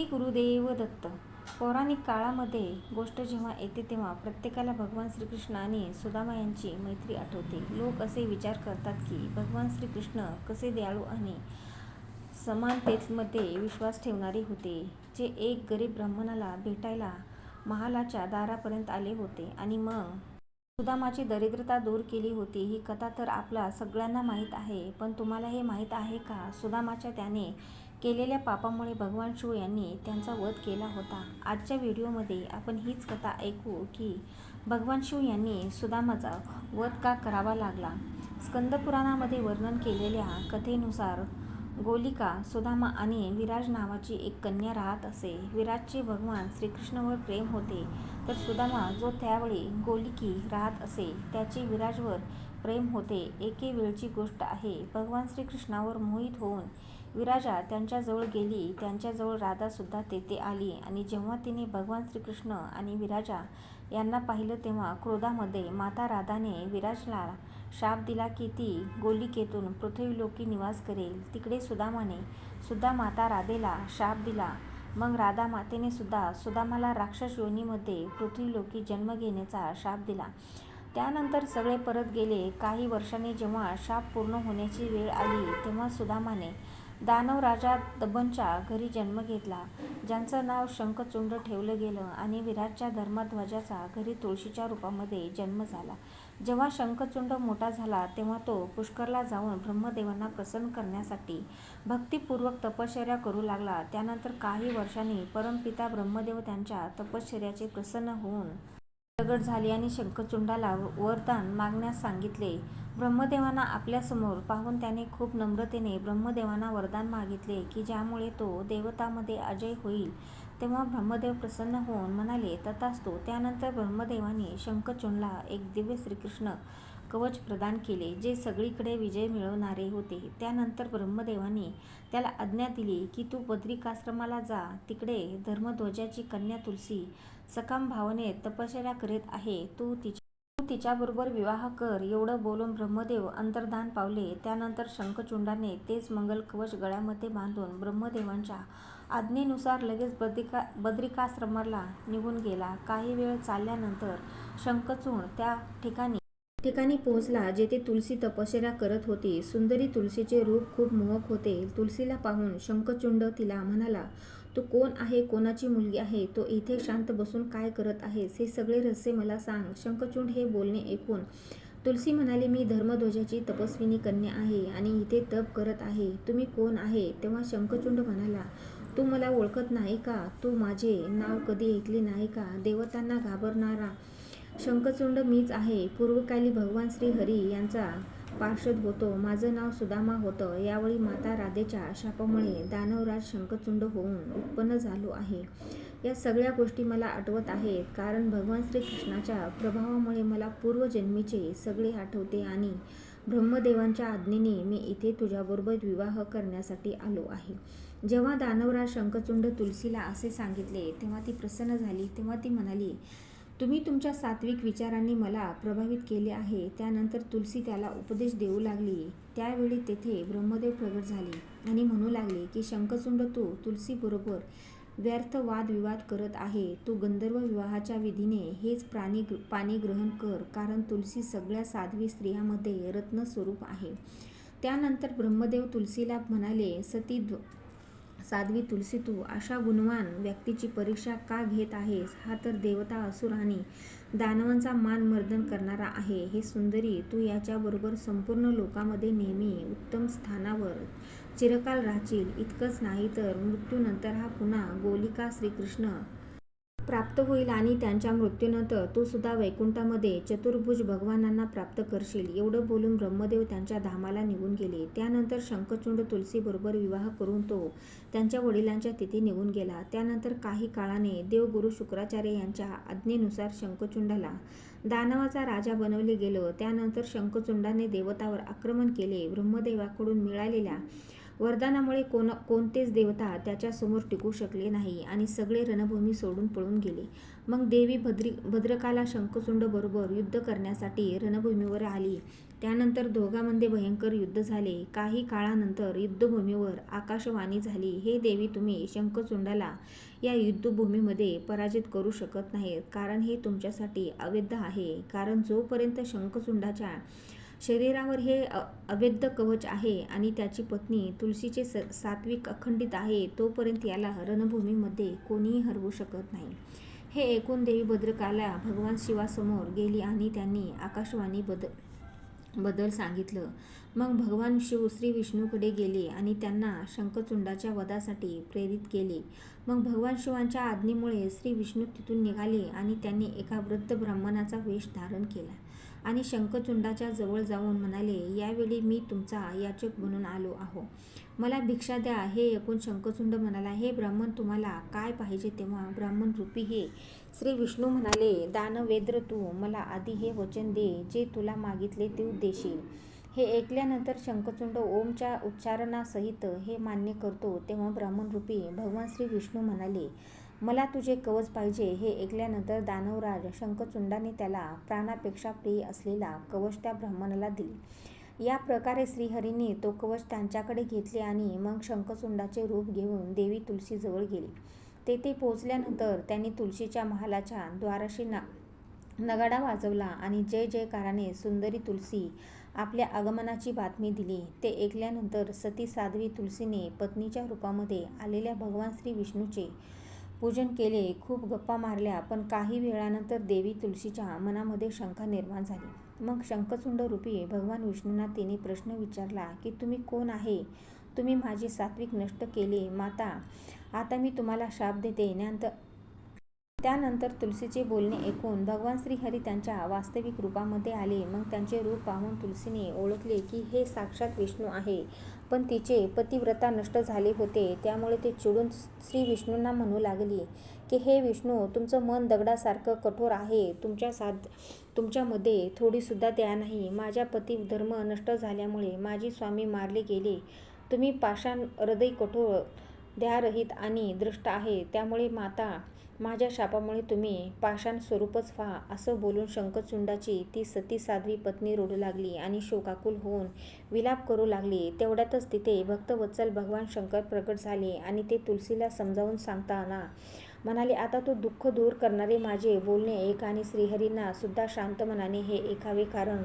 श्री गुरुदेव दत्त. पौराणिक काळामध्ये गोष्ट जेव्हा येते तेव्हा प्रत्येकाला भगवान श्रीकृष्ण आणि सुदामा यांची मैत्री आठवते. लोक असे विचार करतात की भगवान श्रीकृष्ण कसे दयाळू आणि समानतेमध्ये विश्वास ठेवणारे होते जे एक गरीब ब्राह्मणाला भेटायला महालाच्या दारापर्यंत आले होते आणि मग सुदामाची दरिद्रता दूर केली होती. ही कथा तर आपला सगळ्यांना माहीत आहे पण तुम्हाला हे माहीत आहे का? सुदामाच्या त्याने केलेल्या पापामुळे भगवान शिव यांनी त्यांचा वध केला होता. आजच्या व्हिडिओमध्ये आपण हीच कथा ऐकू की भगवान शिव यांनी सुदामाचा वध का करावा लागला? स्कंदपुराणामध्ये वर्णन केलेल्या कथेनुसार गोलिका सुदामा आणि विराज नावाची एक कन्या राहत असे. विराजचे भगवान श्रीकृष्णवर प्रेम होते. तर सुदामा जो त्यावेळी गोलिकी राहत असे त्याचे विराजवर प्रेम होते एके वेळची गोष्ट आहे. भगवान श्रीकृष्णावर मोहित होऊन विराजा त्यांच्याजवळ गेली. त्यांच्याजवळ राधासुद्धा तेथे आली आणि जेव्हा तिने भगवान श्रीकृष्ण आणि विराजा यांना पाहिलं तेव्हा क्रोधामध्ये माता राधाने विराजला शाप दिला की ती गोलिकेतून पृथ्वीलोकी निवास करेल. तिकडे सुदामाने सुद्धा माता राधेला शाप दिला. मग राधा मातेने सुद्धा सुदामाला राक्षस योनीमध्ये पृथ्वीलोकी जन्म घेण्याचा शाप दिला. त्यानंतर सगळे परत गेले. काही वर्षांनी जेव्हा शाप पूर्ण होण्याची वेळ आली तेव्हा सुदामाने दानव राजा दबनच्या घरी जन्म घेतला. ज्यांचं नाव शंखचुंड ठेवलं गेलं आणि विराटच्या धर्मध्वजाचा घरी तुळशीच्या रूपामध्ये जन्म झाला. जेव्हा शंखचुंड मोठा झाला तेव्हा तो पुष्करला जाऊन ब्रह्मदेवांना प्रसन्न करण्यासाठी भक्तिपूर्वक तपश्चर्या करू लागला. त्यानंतर काही वर्षांनी परमपिता ब्रह्मदेव त्यांच्या तपश्चर्याचे प्रसन्न होऊन प्रगट झाले आणि शंखचुंडाला वरदान मागण्यास सांगितले. ब्रह्मदेवांना आपल्यासमोर पाहून त्याने खूप नम्रतेने ब्रह्मदेवांना वरदान मागितले की ज्यामुळे तो देवतामध्ये अजय होईल. तेव्हा ब्रह्मदेव प्रसन्न होऊन म्हणाले तथास्तु त्यानंतर ब्रह्मदेवाने शंखचुंडला एक दिव्य श्रीकृष्ण कवच प्रदान केले जे सगळीकडे विजय मिळवणारे होते. त्यानंतर ब्रह्मदेवाने त्याला आज्ञा दिली की तू बद्रिकाश्रमाला जा. तिकडे धर्मध्वजाची कन्या तुलसी सकाम भावनेत तपश्चर्या करीत आहे. तू तिच्या तू तिच्याबरोबर विवाह कर. एवढं बोलून ब्रह्मदेव अंतर्धान पावले. त्यानंतर शंखचुंडाने तेच मंगल कवच गळ्यामध्ये बांधून ब्रह्मदेवांच्या आज्ञेनुसार लगेच बद्रिका बद्रिकाश्रमाला निघून गेला. काही वेळ चालल्यानंतर शंखचूड त्या ठिकाणी ठिकाणी पोहोचला जेथे तुलसी तपश्चर्या करत होती. सुंदरी तुलसीचे रूप खूप मोहक होते. तुलसीला पाहून शंखचुंड तिला म्हणाला तू कोण आहे? कोणाची मुलगी आहे? तो इथे शांत बसून काय करत आहेस हे सगळे रहस्य मला सांग शंखचुंड हे बोलणे ऐकून तुलसी म्हणाली मी धर्मध्वजाची तपस्विनी कन्या आहे आणि इथे तप करत आहे. तुम्ही कोण आहे तेव्हा शंखचुंड म्हणाला तू मला ओळखत नाही का? तू माझे नाव कधी ऐकले नाही का? देवतांना घाबरणारा शंखचुंड मीच आहे. पूर्वकाली भगवान श्री हरी यांचा पार्षद होतो. माझं नाव सुदामा होतं. यावेळी माता राधेच्या शापामुळे दानवराज शंखचुंड होऊन उत्पन्न झालो आहे. या सगळ्या गोष्टी मला आठवत आहेत. कारण भगवान श्रीकृष्णाच्या प्रभावामुळे मला पूर्वजन्मीचे सगळे आठवते आणि ब्रह्मदेवांच्या आज्ञेने मी इथे तुझ्याबरोबर विवाह करण्यासाठी आलो आहे. जेव्हा दानवराज शंखचुंड तुलसीला असे सांगितले तेव्हा ती प्रसन्न झाली. तेव्हा ती म्हणाली तुम्ही तुमच्या सात्विक विचारांनी मला प्रभावित केले आहे. त्यानंतर तुलसी त्याला उपदेश देऊ लागली. त्यावेळी तेथे ब्रह्मदेव प्रगट झाले आणि म्हणू लागले की शंखचुंड तू तुलसीबरोबर व्यर्थ वादविवाद करत आहे. तू गंधर्व विवाहाच्या विधीने हेच प्राणी पाणी ग्रहण कर कारण तुलसी सगळ्या साध्वी स्त्रियांमध्ये रत्नस्वरूप आहे. त्यानंतर ब्रह्मदेव तुलसीला म्हणाले सती साध्वी तुलसी तू अशा गुणवान व्यक्तीची परीक्षा का घेत आहेस? हा तर देवता असुर आणि दानवांचा मान मर्दन करणारा आहे. हे सुंदरी तू याच्याबरोबर संपूर्ण लोकामध्ये नेहमी उत्तम स्थानावर चिरकाल राहशील. इतकंच नाही तर मृत्यूनंतर हा पुन्हा गोलिका श्रीकृष्ण प्राप्त होईल आणि त्यांच्या मृत्यूनंतर तू सुद्धा वैकुंठामध्ये चतुर्भुज भगवानांना प्राप्त करशील एवढं बोलून ब्रह्मदेव त्यांच्या धामाला निघून गेले. त्यानंतर शंखचूंड तुलसीबरोबर विवाह करून तो त्यांच्या वडिलांच्या तिथे निघून गेला. त्यानंतर काही काळाने देवगुरु शुक्राचार्य यांच्या आज्ञेनुसार शंखचूंडाला दानवाचा राजा बनवले गेलं. त्यानंतर शंखचूंडाने देवतावर आक्रमण केले. ब्रह्मदेवाकडून मिळालेल्या वरदानामुळे कोण कोणतेच देवता त्याच्यासमोर टिकू शकले नाही आणि सगळे रणभूमी सोडून पळून गेले. मग देवी भद्री भद्रकाला शंखचूंड बरोबर युद्ध करण्यासाठी रणभूमीवर आली. त्यानंतर दोघांमध्ये भयंकर युद्ध झाले. काही काळानंतर युद्धभूमीवर आकाशवाणी झाली. हे देवी तुम्ही शंखचुंडाला या युद्धभूमीमध्ये पराजित करू शकत नाहीत. कारण हे तुमच्यासाठी अवैध आहे. कारण जोपर्यंत शंखचुंडाच्या शरीरावर हे अ- अवैध कवच आहे आणि त्याची पत्नी तुलसीचे स सात्विक अखंडित आहे तोपर्यंत याला रणभूमीमध्ये कोणीही हरवू शकत नाही. हे ऐकून देवी भद्रकाला भगवान शिवासमोर गेली आणि त्यांनी आकाशवाणी बद बदल सांगितलं. मग भगवान शिव श्री विष्णूकडे गेले आणि त्यांना शंखचुंडाच्या वधासाठी प्रेरित केले. मग भगवान शिवांच्या आज्ञेमुळे श्री विष्णू तिथून निघाले आणि त्यांनी एका वृद्ध ब्राह्मणाचा वेश धारण केला आणि शंखचुंडाच्या जवळ जाऊन म्हणाले यावेळी मी तुमचा याचक म्हणून आलो आहो. मला भिक्षा द्या. हे ऐकून शंखचुंड म्हणाला हे ब्राह्मण तुम्हाला काय पाहिजे तेव्हा ब्राह्मण रूपी हे श्री विष्णू म्हणाले दानवेद्र तू मला आधी हे वचन दे. जे तुला मागितले ते देशील हे ऐकल्यानंतर शंखचूंड ओमच्या उच्चारणासहित हे मान्य करतो तेव्हा ब्राह्मणरूपी भगवान श्री विष्णू म्हणाले मला तुझे कवच पाहिजे. हे ऐकल्यानंतर दानवराज शंखचुंडाने त्याला प्राणापेक्षा प्रिय असलेला कवच त्या ब्राह्मणाला दिले. या प्रकारे श्रीहरीने तो कवच त्यांच्याकडे घेतले आणि मग शंखचुंडाचे रूप घेऊन देवी तुलसीजवळ गेली. तेथे पोहोचल्यानंतर त्यांनी तुलसीच्या महालाच्या द्वाराशी ना नगाडा वाजवला आणि जय जयकाराने सुंदरी तुलसी आपल्या आगमनाची बातमी दिली. ते ऐकल्यानंतर सती साध्वी तुलसीने पत्नीच्या रूपामध्ये आलेल्या भगवान श्री विष्णूचे पूजन केले. खूप गप्पा मारल्या पण काही वेळानंतर देवी तुलसीच्या मनामध्ये शंका निर्माण झाली. मग शंखचुंड रूपी भगवान विष्णूंना तिने प्रश्न विचारला की तुम्ही कोण आहे? तुम्ही माझे सात्विक नष्ट केले. माता आता मी तुम्हाला शाप देते नंतर त्यानंतर तुलसीचे बोलणे ऐकून भगवान श्रीहरी त्यांच्या वास्तविक रूपामध्ये आले. मग त्यांचे रूप पाहून तुलसीने ओळखले की हे साक्षात विष्णू आहे. पण तिचे पतिव्रता नष्ट झाले होते. त्यामुळे ते चिडून श्री विष्णूंना म्हणू लागली की हे विष्णू तुमचं मन दगडासारखं कठोर आहे. तुमच्या साध तुमच्यामध्ये थोडीसुद्धा दया नाही. माझ्या पती धर्म नष्ट झाल्यामुळे माझी स्वामी मारले गेले. तुम्ही पाषाण हृदय कठोर द्यारहित आणि दृष्ट आहे. त्यामुळे माता माझ्या शापामुळे तुम्ही पाषाण स्वरूपच व्हा असं बोलून शंखचुंडाची ती सती साध्वी पत्नी रोडू लागली आणि शोकाकुल होऊन विलाप करू लागली. तेवढ्यातच तिथे भक्तवत्सल भगवान शंकर प्रकट झाले आणि ते तुलसीला समजावून सांगताना म्हणाले आता तो दुःख दूर करणारे माझे बोलणे एक आणि श्रीहरींना सुद्धा शांत मनाने हे ऐकावे कारण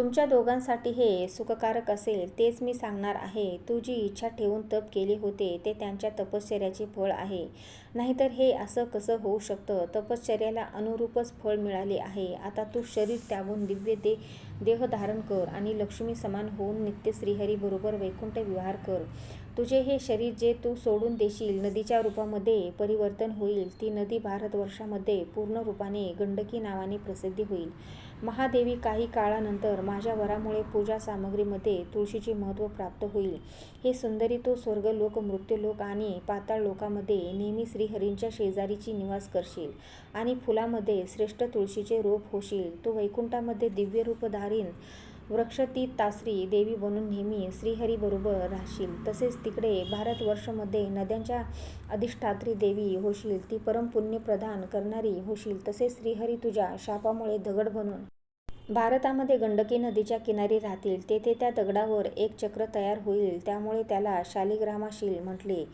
तुमच्या दोघांसाठी हे सुखकारक असेल तेच मी सांगणार आहे. तू जी इच्छा ठेवून तप केले होते ते त्यांच्या तपश्चर्याचे फळ आहे. नाहीतर हे असं कसं होऊ शकतं? तपश्चर्याला अनुरूपच फळ मिळाले आहे. आता तू शरीर त्यागून दिव्य दे देह धारण कर आणि लक्ष्मी समान होऊन नित्य श्रीहरीबरोबर वैकुंठ विहार कर. तुझे हे शरीर जे तू सोडून देशील नदीच्या रूपामध्ये परिवर्तन होईल ती नदी भारतवर्षामध्ये पूर्ण रूपाने गंडकी नावाने प्रसिद्धी होईल. महादेवी काही काळानंतर माझ्या वरामुळे पूजा सामग्रीमध्ये तुळशीचे महत्त्व प्राप्त होईल. हे सुंदरी तो स्वर्गलोक मृत्यूलोक आणि पाताळ लोकामध्ये नेहमी श्रीहरींच्या शेजारीची निवास करशील आणि फुलामध्ये श्रेष्ठ तुळशीचे रूप होशील. तो वैकुंठामध्ये दिव्य रूप धारीन वृक्षती तासरी देवी बनून नेहमी श्रीहरीबरोबर राहशील. तसेच तिकडे भारतवर्षमध्ये नद्यांच्या अधिष्ठात्री देवी होशील. ती परमपुण्य प्रदान करणारी होशील. तसेच श्रीहरी तुझ्या शापामुळे दगड बनून भारतामध्ये गंडकी नदीच्या किनारी राहतील. तेथे त्या दगडावर एक चक्र तयार होईल. त्यामुळे त्याला शालिग्रामाशील म्हटले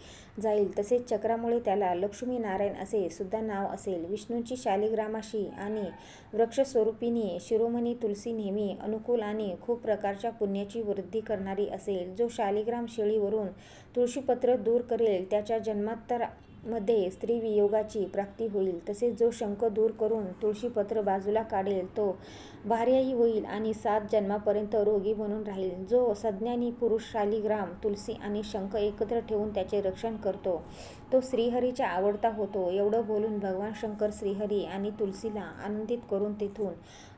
जाईल. तसेच चक्रामुळे त्याला लक्ष्मी नारायण असे सुद्धा नाव असेल. विष्णूंची शालिग्रामाशी आणि वृक्षस्वरूपिणी शिरोमणी तुलसी नेहमी अनुकूल आणि खूप प्रकारच्या पुण्याची वृद्धी करणारी असेल. जो शालिग्राम शेळीवरून तुळशीपत्र दूर करेल त्याच्या जन्मात्तर मध्ये स्त्री वियोगाची प्राप्ती होईल. तसेच जो शंख दूर करून तुळशीपत्र बाजूला काढेल तो भार्याही होईल आणि सात जन्मापर्यंत रोगी बनून राहील. जो सज्ञानी पुरुष शालिग्राम तुलसी आणि शंख एकत्र ठेवून त्याचे रक्षण करतो तो श्रीहरीचा आवडता होतो. एवढं बोलून भगवान शंकर श्रीहरी आणि तुलसीला आनंदित करून तिथून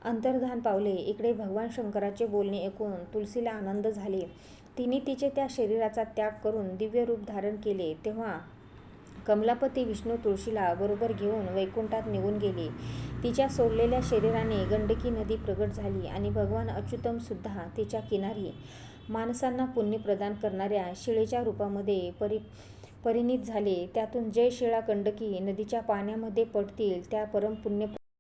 अंतर्धान पावले. इकडे भगवान शंकराचे बोलणे ऐकून तुलसीला आनंद झाले. तिने तिचे त्या शरीराचा त्याग करून दिव्य रूप धारण केले. तेव्हा कमलापती विष्णू तुळशीला बरोबर घेऊन वैकुंठात निघून गेले तिच्या सोडलेल्या शरीराने गंडकी नदी प्रगट झाली आणि भगवान अच्युतमसुद्धा तिच्या किनारी माणसांना पुण्य प्रदान करणाऱ्या शिळेच्या रूपामध्ये परि परिणित झाले. त्यातून जे शिळा गंडकी नदीच्या पाण्यामध्ये पडतील त्या परमपुण्य